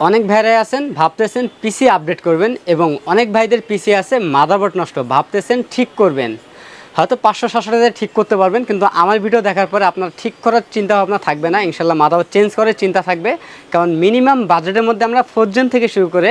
অনেক ভাইরাই আছেন, ভাবতেছেন পিসি আপডেট করবেন এবং অনেক ভাইদের পিসি আছে মাদারবোর্ড নষ্ট, ভাবতেছেন ঠিক করবেন। হয়তো পাঁচশো সাতশো টাকা ঠিক করতে পারবেন, কিন্তু আমার ভিডিও দেখার পরে আপনার ঠিক করার চিন্তা ভাবনা থাকবে না, ইনশাল্লাহ মাদারবোর্ড চেঞ্জ করার চিন্তা থাকবে। কারণ মিনিমাম বাজেটের মধ্যে আমরা ফোর জেন থেকে শুরু করে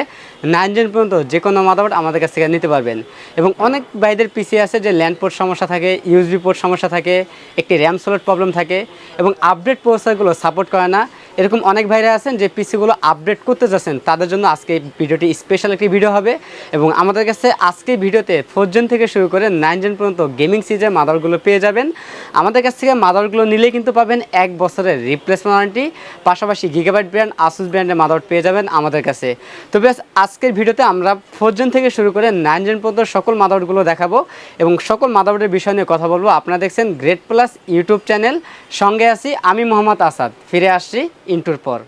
নাইন জেন পর্যন্ত যে কোনো মাদারবোর্ড আমাদের কাছ থেকে নিতে পারবেন। এবং অনেক ভাইদের পিসি আছে যে ল্যান্ড পোর্ট সমস্যা থাকে ইউএসবি পোর্ট সমস্যা থাকে, একটি র্যাম সোলেট প্রবলেম থাকে এবং আপডেট প্রসেসরগুলো সাপোর্ট করে না। এরকম অনেক ভাইরা আছেন যে পিসিগুলো আপডেট করতে যাচ্ছেন, তাদের জন্য আজকে ভিডিওটি স্পেশাল একটি ভিডিও হবে। এবং আমাদের কাছে আজকে ভিডিওতে ফোর জেন থেকে শুরু করে নাইন জেন পর্যন্ত গেমিং সিজের মাদারগুলো পেয়ে যাবেন। আমাদের কাছ থেকে মাদারগুলো নিলে কিন্তু পাবেন এক বছরের রিপ্লেসমেন্ট ওয়ারেন্টি পাশাপাশি গিগাবাইট ব্র্যান্ড আসুস ব্র্যান্ডের মাদার পেয়ে যাবেন আমাদের কাছে। তো বেশ, আজকের ভিডিওতে আমরা ফোর জেন থেকে শুরু করে নাইন জেন পর্যন্ত সকল মাদারগুলো দেখাবো এবং সকল মাদারবোর্ডের বিষয় নিয়ে কথা বলব। আপনারা দেখছেন গ্রেট প্লাস ইউটিউব চ্যানেল সঙ্গে আছি আমি মোহাম্মদ আসাদ। ফিরে আসছি। ইন্টুর পর।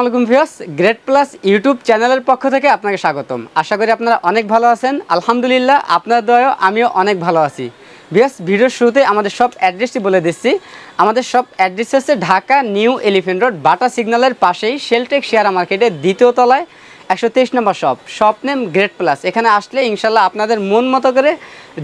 আসসালামু আলাইকুম গ্রেট প্লাস ইউটিউব চ্যানেলের পক্ষ থেকে আপনাকে স্বাগতম। আশা করি আপনারা অনেক ভালো আছেন। আলহামদুলিল্লাহ আপনার দয়াও আমিও অনেক ভালো আছি। ভিউয়ার্স, ভিডিওর শুরুতে আমাদের সব অ্যাড্রেসটি বলে দিচ্ছি। আমাদের সব অ্যাড্রেস হচ্ছে Dhaka New Elephant Road, Bata সিগন্যালের পাশেই শেলটেক শেয়ার মার্কেটের দ্বিতীয় তলায়, একশো তেইশ নম্বর shop shop name Great Plus. এখানে আসলে ইনশাল্লাহ আপনাদের মন মতো করে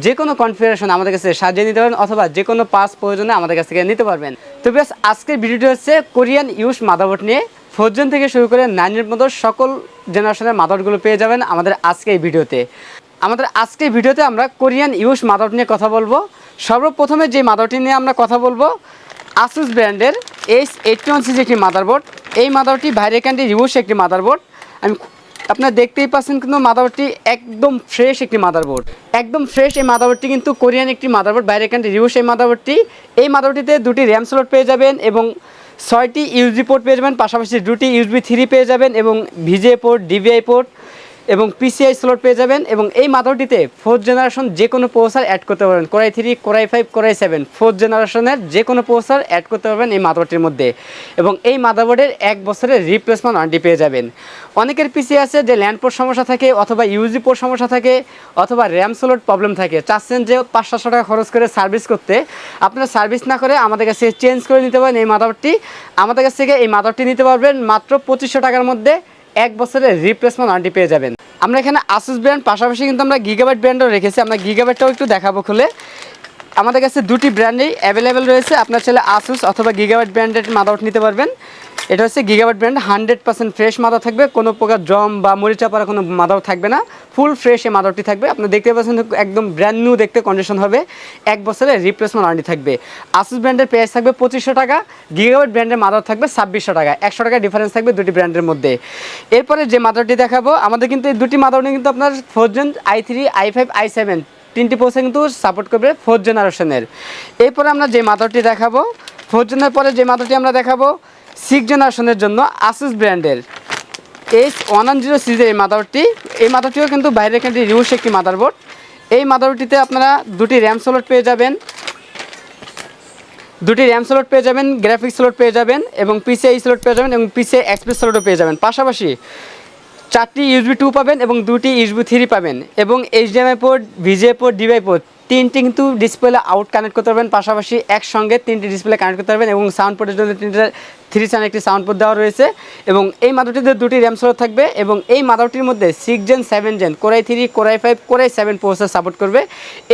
যে কোনো কনফিগারেশন আমাদের কাছে সাজিয়ে নিতে পারবেন অথবা যে কোনো পাস প্রয়োজনে আমাদের কাছ থেকে নিতে পারবেন। তো বেশ আজকের ভিডিওটি হচ্ছে কোরিয়ান ইউস মাদাবোর্ড নিয়ে। ফোরজন থেকে শুরু করে নাইনের মতো সকল জেনারেশনের মাদারগুলো পেয়ে যাবেন আমাদের আজকে এই ভিডিওতে। আমাদের আজকের ভিডিওতে আমরা কোরিয়ান ইউস মাদার নিয়ে কথা বলব। সর্বপ্রথমে যে মাদারটি নিয়ে আমরা কথা বলব আসুস ব্র্যান্ডের এইচ এইটটি ওয়ান সিজি একটি মাদারবোর্ড। এই মাদারটি বাইরে ক্যান্ডি রিউস একটি মাদারবোর্ড। আমি আপনারা দেখতেই পাচ্ছেন কিন্তু মাদারবোর্ডটি একদম ফ্রেশ একটি মাদারবোর্ড। একদম ফ্রেশ এই মাদারবোর্ডটি কিন্তু কোরিয়ান একটি মাদারবোর্ড বাইরে ক্যান্ডি রিউস এই মাদারবোর্ডটি। এই মাদারবোর্ডটিতে দুটি র্যাম স্লট পেয়ে যাবেন এবং ছয়টি ইউজবি পোর্ট পেয়ে যাবেন, পাশাপাশি দুটি ইউজবি থ্রি পেয়ে যাবেন এবং ভিজে পোর্ট, ডিভিআই পোর্ট এবং পিসিআই স্লট পেয়ে যাবেন এবং এই মাদারটিতে ফোর্থ জেনারেশন যে কোনো প্রসেসর অ্যাড করতে পারবেন। Core i three core i five core i seven fourth জেনারেশনের যে কোনো প্রসেসর অ্যাড করতে পারবেন এই মাদারটির মধ্যে। এবং এই মাদারবোর্ডের এক বছরের রিপ্লেসমেন্ট ওয়ারেন্টি পেয়ে যাবেন। অনেকের পিসি আছে যে ল্যান্ড পোর্ট সমস্যা থাকে অথবা ইউজি পোর্ট সমস্যা থাকে অথবা র্যাম স্লট প্রবলেম থাকে। চাচ্ছেন যে পাঁচ সাতশো টাকা খরচ করে সার্ভিস করতে। আপনারা সার্ভিস না করে আমাদের কাছে চেঞ্জ করে নিতে পারেন এই মাদারটি আমাদের কাছ থেকে এই মাদারটি নিতে পারবেন মাত্র পঁচিশশো টাকার মধ্যে এক বছরের রিপ্লেসমেন্ট ওয়ারেন্টি পেয়ে যাবেন। আমরা এখানে আসুস ব্র্যান্ড পাশাপাশি কিন্তু আমরা গিগাবাইট ব্র্যান্ডও রেখেছি। আমরা গিগাবাইটটাও একটু দেখাবো খুলে। আমাদের কাছে দুটি ব্র্যান্ডেই অ্যাভেলেবেল রয়েছে। আপনার ছেলে আসুস অথবা গিগাবাইট ব্র্যান্ডের মাদাউট নিতে পারবেন। এটা হচ্ছে Gigabyte brand hundred percent fresh mother থাকবে, কোনো প্রকার জম বা মরিচা পড়া কোনো মাদাও থাকবে না ফুল ফ্রেশ এই মাদারটি থাকবে। আপনি দেখতে পাচ্ছেন একদম ব্র্যান্ড নিউ দেখতে কন্ডিশন হবে, এক বছরের রিপ্লেসমেন্ট ওয়ারেন্টি থাকবে। আসুস ব্র্যান্ডের প্রাইস থাকবে পঁচিশশো টাকা গিগাবাইট ব্র্যান্ডের মাদার থাকবে ছাব্বিশশো টাকা, একশো টাকা ডিফারেন্স থাকবে দুটি ব্র্যান্ডের মধ্যে। এরপরে যে মাদারটি দেখাবো, আমাদের কিন্তু এই দুটি মাদার কিন্তু আপনার fourth gen i three i five i seven তিনটি পোসে কিন্তু সাপোর্ট করবে ফোর্থ জেনারেশনের এরপরে আমরা যে মাদারটি দেখাবো ফোর্থ জেনার পরে যে মাদারটি আমরা দেখাবো সিক্স জেনারেশনের জন্য আসুস ব্র্যান্ডের এইচ ওয়ান ওয়ান জিরো সিজের এই মাদারটি এই মাদারটিও কিন্তু বাইরের একটি রিউস একটি মাদারবোর্ড এই মাদারটিতে আপনারা দুটি র্যাম স্লট পেয়ে যাবেন। দুটি র্যাম স্লট পেয়ে যাবেন গ্রাফিক্স স্লট পেয়ে যাবেন এবং পিসিআই স্লট পেয়ে যাবেন এবং পিসিআই এক্সপ্রেস স্লটও পেয়ে যাবেন। পাশাপাশি চারটি ইউজবি টু পাবেন এবং দুটি ইউজবি থ্রি পাবেন এবং HDMI port VGA port DVI port তিনটি কিন্তু ডিসপ্লে আউট কানেক্ট করতে পারবেন। পাশাপাশি একসঙ্গে তিনটি ডিসপ্লে কানেক্ট করতে পারবেন এবং সাউন্ড পোর্টের জন্য তিনটা থ্রি চ্যানেল একটি সাউন্ড পোর্ট দেওয়া রয়েছে এবং এই মাদারটিতে দুটি র্যাম স্লট থাকবে এবং এই মাদারটির মধ্যে six gen seven gen core i three core i five core i seven processor support করবে।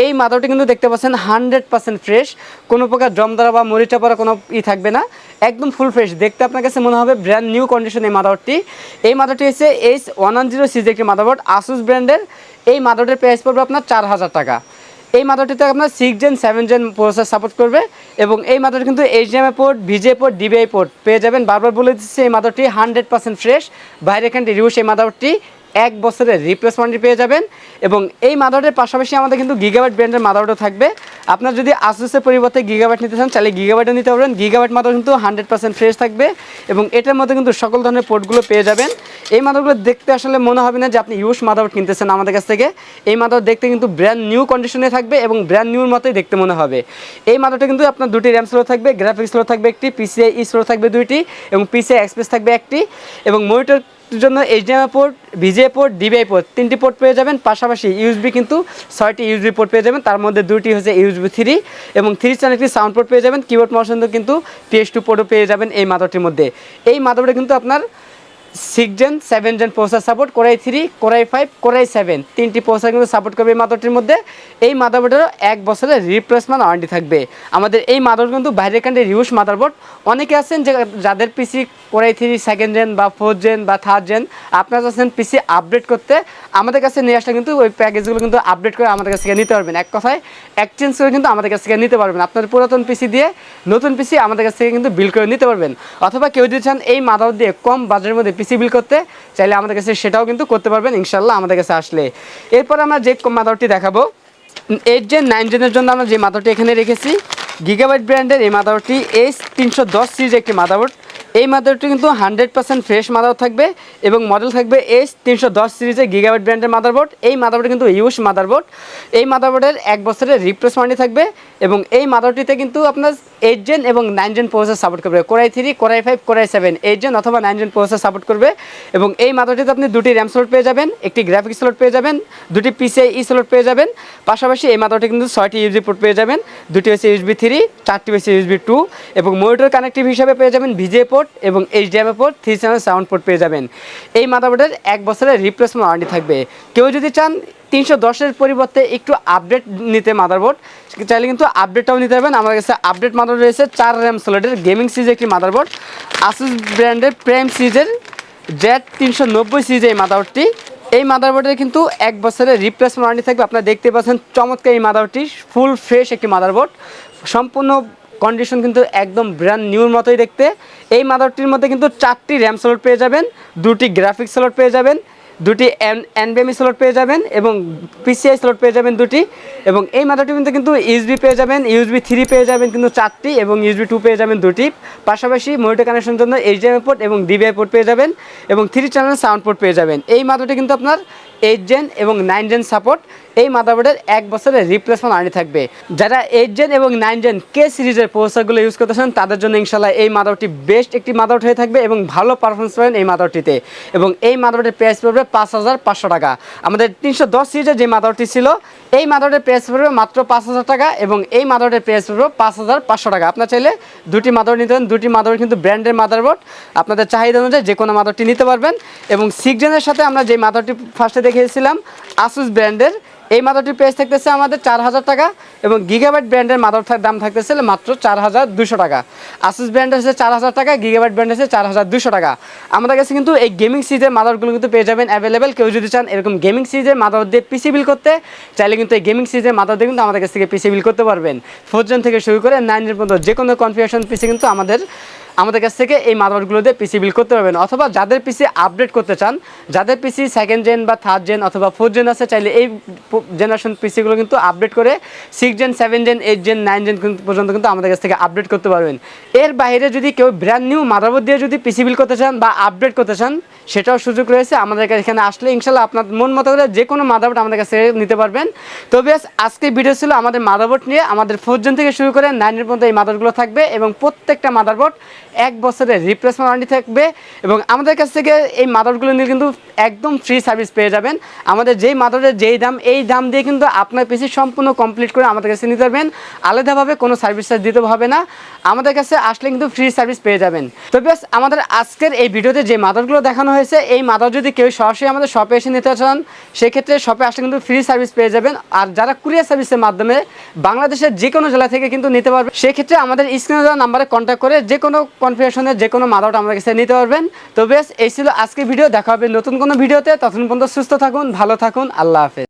এই মাদারটি কিন্তু দেখতে পাচ্ছেন হান্ড্রেড পার্সেন্ট ফ্রেশ কোনো প্রকার দ্বারা বা মরিচা পড়া কোনো ই থাকবে না। একদম ফুল ফ্রেশ দেখতে আপনার কাছে মনে হবে ব্র্যান্ড নিউ কন্ডিশন এই মাদারটি এই মাদারটি হচ্ছে এইচ ওয়ান ওয়ান জিরো সিজ একটি মাদারবোর্ড। আসুস ব্র্যান্ডের এই মাদারটির প্রাইস পড়বে আপনার চার হাজার টাকা। এই মাদারটিতে আপনার six gen seven gen process support করবে এবং এই মাদারটি কিন্তু HDMI port VGA port DVI port পেয়ে যাবেন। বারবার বলে দিচ্ছি, এই মাদারটি হান্ড্রেড পার্সেন্ট ফ্রেশ বাইরে এখানটি রিউস এই মাদারটি এক বছরের রিপ্লেসমেন্ট পেয়ে যাবেন এবং এই মাদারবোর্ডের পাশাপাশি আমাদের কিন্তু গিগাবাইট ব্র্যান্ডের মাদারবোর্ডও থাকবে। আপনার যদি আসুসের পরিবর্তে গিগাবাইট নিতে চান তাহলে গিগাবাইটও নিতে পারবেন গিগাবাইট মাদার কিন্তু হান্ড্রেড পার্সেন্ট ফ্রেশ থাকবে এবং এটার মধ্যে কিন্তু সকল ধরনের পোর্টগুলো পেয়ে যাবেন। এই মাদারগুলো দেখতে আসলে মনে হবে না যে আপনি ইউজ মাদারবোর্ড কিনতেছেন আমাদের কাছ থেকে। এই মাদার দেখতে কিন্তু ব্র্যান্ড নিউ কন্ডিশনে থাকবে এবং ব্র্যান্ড নিউর মতোই দেখতে মনে হবে। এই মাদারটা কিন্তু আপনার দুটি র্যাম স্লো থাকবে গ্রাফিক্স স্লো থাকবে একটি পিসিআই ই স্লো থাকবে দুইটি এবং পিসিআই এক্সপ্রেস থাকবে একটি এবং মনিটর জন্য HDMI port VGA port DVI port তিনটি পোর্ট পেয়ে যাবেন। পাশাপাশি ইউএসবি কিন্তু ছয়টি ইউএসবি পোর্ট পেয়ে যাবেন। তার মধ্যে দুটি হচ্ছে ইউএসবি থ্রি এবং থ্রি চ্যানেল একটি সাউন্ড পোর্ট পেয়ে যাবেন। কিবোর্ড মহাসন্দ কিন্তু পিএস টু পোর্টও পেয়ে যাবেন এই মাদরটির মধ্যে। এই মাদরটা কিন্তু আপনার six gen seven gen processor support core i three core i five core i seven তিনটি প্রসেসর কিন্তু সাপোর্ট করবে এই মাদারটির মধ্যে। এই মাদারবোর্ডেরও এক বছরের রিপ্লেসমেন্ট ওয়ারেন্টি থাকবে। আমাদের এই মাদারবোর্ড কিন্তু বাইরের কান্ট্রি রিউস মাদারবোর্ড। অনেকে আছেন যে যাদের PC core i three second gen বা ফোর্থ জেন বা থার্ড জেন আপনারা আছেন পিসি আপডেট করতে। আমাদের কাছে নিয়ে আসলে কিন্তু ওই প্যাকেজগুলো কিন্তু আপডেট করে আমাদের কাছ থেকে নিতে পারবেন। এক কথায় এক্সচেঞ্জ করে কিন্তু আমাদের কাছ থেকে নিতে পারবেন। আপনার পুরাতন পিসি দিয়ে নতুন পিসি আমাদের কাছ থেকে কিন্তু বিল করে নিতে পারবেন। অথবা কেউ যদি চান এই মাদার দিয়ে কম বাজারের মধ্যে পিসি বিল করতে, চাইলে আমাদের কাছে সেটাও কিন্তু করতে পারবেন, ইনশাল্লাহ আমাদের কাছে আসলে। এরপর আমরা যে মাদারটি দেখাবো। এইট জেন নাইন জেনের জন্য আমরা যে মাদারটি এখানে রেখেছি গিগাবাইট ব্র্যান্ডের এই মাদারটি এইচ তিনশো দশ সিরিজ একটি মাদারবোর্ড। এই মাদারটি কিন্তু হান্ড্রেড পার্সেন্ট ফ্রেশ মাদার থাকবে এবং মডেল থাকবে এস তিনশো দশ সিরিজের গিগাবাইট ব্র্যান্ডের মাদারবোর্ড। এই মাদারবোর্ড কিন্তু ইউস মাদারবোর্ড। এই মাদারবোর্ডের এক বছরের রিপ্লেস ওয়ারেন্টি থাকবে এবং এই মাদারটিতে কিন্তু আপনার এইট জেন এবং নাইন জেন প্রসেসর সাপোর্ট করবে। Core i three core i five core i seven eight gen অথবা নাইন জেন প্রসেসর সাপোর্ট করবে এবং এই মাদারটিতে আপনি দুটি র্যাম স্লট পেয়ে যাবেন, একটি গ্রাফিক্স স্লট পেয়ে যাবেন, দুটি পিসিআই ই স্লট পেয়ে যাবেন, পাশাপাশি এই মাদারটি কিন্তু ছয়টি ইউজবি পোর্ট পেয়ে যাবেন, দুটি হচ্ছে ইউজবি থ্রি চারটি হচ্ছে ইউজবি টু এবং মনিটর কানেক্টিভ হিসাবে পেয়ে যাবেন ভিজে পোর্ট এবং HDMI port three channel sound port পেয়ে যাবেন। এই মাদারবোর্ডের এক বছরের রিপ্লেসমেন্ট ওয়ারেন্টি থাকবে। কেউ যদি চান তিনশো দশের পরিবর্তে একটু আপডেট নিতে মাদারবোর্ড চাইলে কিন্তু আপডেটটাও নিতে পারবেন। আমার কাছে আপডেট মাদার রয়েছে, চার র্যাম সোলেটের গেমিং সিরিজ একটি মাদারবোর্ড আসুস ব্র্যান্ডের প্রেম সিরিজের জেড তিনশো নব্বই সিরিজ এই মাদারবোর্ডটি এই মাদারবোর্ডের কিন্তু এক বছরের রিপ্লেসমেন্ট ওয়ারেন্টি থাকবে। আপনারা দেখতে পাচ্ছেন চমৎকার এই মাদারবোর্ডটি ফুল ফ্রেশ একটি মাদারবোর্ড সম্পূর্ণ কন্ডিশন কিন্তু একদম ব্র্যান্ড নিউর মতোই দেখতে। এই মাদারটির মধ্যে কিন্তু চারটি র্যাম স্লট পেয়ে যাবেন, দুটি গ্রাফিক্স স্লট পেয়ে যাবেন দুটি এনবিএমই স্লট পেয়ে যাবেন এবং পিসিআই স্লট পেয়ে যাবেন দুটি এবং এই মাদারটি কিন্তু কিন্তু ইউএসবি পেয়ে যাবেন ইউএসবি থ্রি পেয়ে যাবেন কিন্তু চারটি এবং ইউএসবি টু পেয়ে যাবেন দুটি। পাশাপাশি মনিটর কানেকশনের জন্য এইচডিএমআই পোর্ট এবং ডিবিআই পোর্ট পেয়ে যাবেন এবং থ্রি চ্যানেল সাউন্ড পোর্ট পেয়ে যাবেন। এই মাদারটি কিন্তু আপনার এইট জেন এবং নাইন জেন সাপোর্ট এই মাদারবোর্ডের এক বছরের রিপ্লেসমেন্ট আনি থাকবে। যারা এইট জেন এবং নাইন জেন কে সিরিজের প্রসেসরগুলো ইউজ করতেছেন, তাদের জন্য ইনশাল্লাহ এই মাদারটি বেস্ট একটি মাদারট হয়ে থাকবে এবং ভালো পারফরমেন্স পাবেন এই মাদারটিতে এবং এই মাদারটির প্রাইস পড়বে পাঁচ হাজার পাঁচশো টাকা। আমাদের তিনশো দশ সিরিজের যে মাদারটি ছিল এই মাদারবোর্ডের প্রাইস পড়বে মাত্র পাঁচ হাজার টাকা এবং এই মাদারবোর্ডের প্রাইস পড়বে পাঁচ হাজার পাঁচশো টাকা। আপনার চাইলে দুটি মাদার নিতে পারেন, দুটি মাদার কিন্তু ব্র্যান্ডের মাদার বোর্ড আপনাদের চাহিদা অনুযায়ী যে কোনো মাদারটি নিতে পারবেন এবং সিক্স জেনের সাথে আমরা যে মাদারটি ফার্স্টে দেখিয়েছিলাম আসুস ব্র্যান্ডের এই মাদারটির প্রাইস থাকতেছে আমাদের চার হাজার টাকা এবং গিগাবাইট ব্র্যান্ডের মাদার দাম থাকতেছে মাত্র চার হাজার দুশো টাকা। আসুস ব্র্যান্ড হচ্ছে চার হাজার টাকা গিগাবাইট ব্র্যান্ড হচ্ছে চার হাজার দুশো টাকা। আমাদের কাছে কিন্তু এই গেমিং সিরিজের মাদারগুলো কিন্তু পেয়ে যাবেন অ্যাভেলেবেল কেউ যদি চান এরকম গেমিং সিরিজের মাদার দিয়ে পিসি বিল করতে, চাইলে কিন্তু এই গেমিং সিরিজের মাদার দিয়ে কিন্তু আমাদের কাছ থেকে পিসি বিল করতে পারবেন। ফোর জন থেকে শুরু করে নাইন জন পর্যন্ত যে কোনো কনফিগারেশন পিসি কিন্তু আমাদের আমাদের কাছ থেকে এই মাদারগুলো দিয়ে পিসি বিল করতে পারবেন। অথবা যাদের পিসি আপডেট করতে চান, যাদের পিসি সেকেন্ড জেন বা থার্ড জেন অথবা ফোর্থ জেন আছে, চাইলে এই জেনারেশন পিসিগুলো কিন্তু আপডেট করে six gen seven gen eight gen nine gen পর্যন্ত কিন্তু আমাদের কাছ থেকে আপডেট করতে পারবেন। এর বাইরে যদি কেউ ব্র্যান্ড নিউ মাদারবোর্ড দিয়ে যদি পিসি বিল করতে চান বা আপডেট করতে চান সেটাও সুযোগ রয়েছে। আমাদের কাছে এখানে আসলে ইনশাল্লাহ আপনার মন মতো করে যে কোনো মাদারবোর্ড আমাদের কাছে নিতে পারবেন। তো বেশ আজকে ভিডিও ছিল আমাদের মাদারবোর্ড নিয়ে। আমাদের ফোর জেন থেকে শুরু করে নাইনের পর্যন্ত এই মাদারগুলো থাকবে এবং প্রত্যেকটা মাদারবোর্ড এক বছরের রিপ্লেসমেন্ট ওয়ারেন্টি থাকবে এবং আমাদের কাছ থেকে এই মাদারগুলো নিয়ে কিন্তু একদম ফ্রি সার্ভিস পেয়ে যাবেন। আমাদের যেই মাদারের যেই দাম, এই দাম দিয়ে কিন্তু আপনার পিসি সম্পূর্ণ কমপ্লিট করে আমাদের কাছে নিতে পারবেন। আলাদাভাবে কোনো সার্ভিস চার্জ দিতে হবে না। আমাদের কাছে আসলে কিন্তু ফ্রি সার্ভিস পেয়ে যাবেন। তো বেশ আমাদের আজকের এই ভিডিওতে যে মাদারগুলো দেখানো হয়েছে, এই মাদার যদি কেউ সরাসরি আমাদের শপে এসে নিতে চান, সেক্ষেত্রে শপে আসলে কিন্তু ফ্রি সার্ভিস পেয়ে যাবেন। আর যারা কুরিয়ার সার্ভিসের মাধ্যমে বাংলাদেশের যে কোনো জেলা থেকে কিন্তু নিতে পারবে সেক্ষেত্রে আমাদের স্ক্রিনে দেওয়া নাম্বারে কন্ট্যাক্ট করে যে কোনো কনফিগারেশনের যে কোনো মাদারটা আমাদের কাছে নিতে পারবেন। তো বেশ, এই ছিল আজকের ভিডিও দেখা হবে নতুন কোনো ভিডিওতে ততক্ষণ পর্যন্ত সুস্থ থাকুন, ভালো থাকুন, আল্লাহ হাফেজ।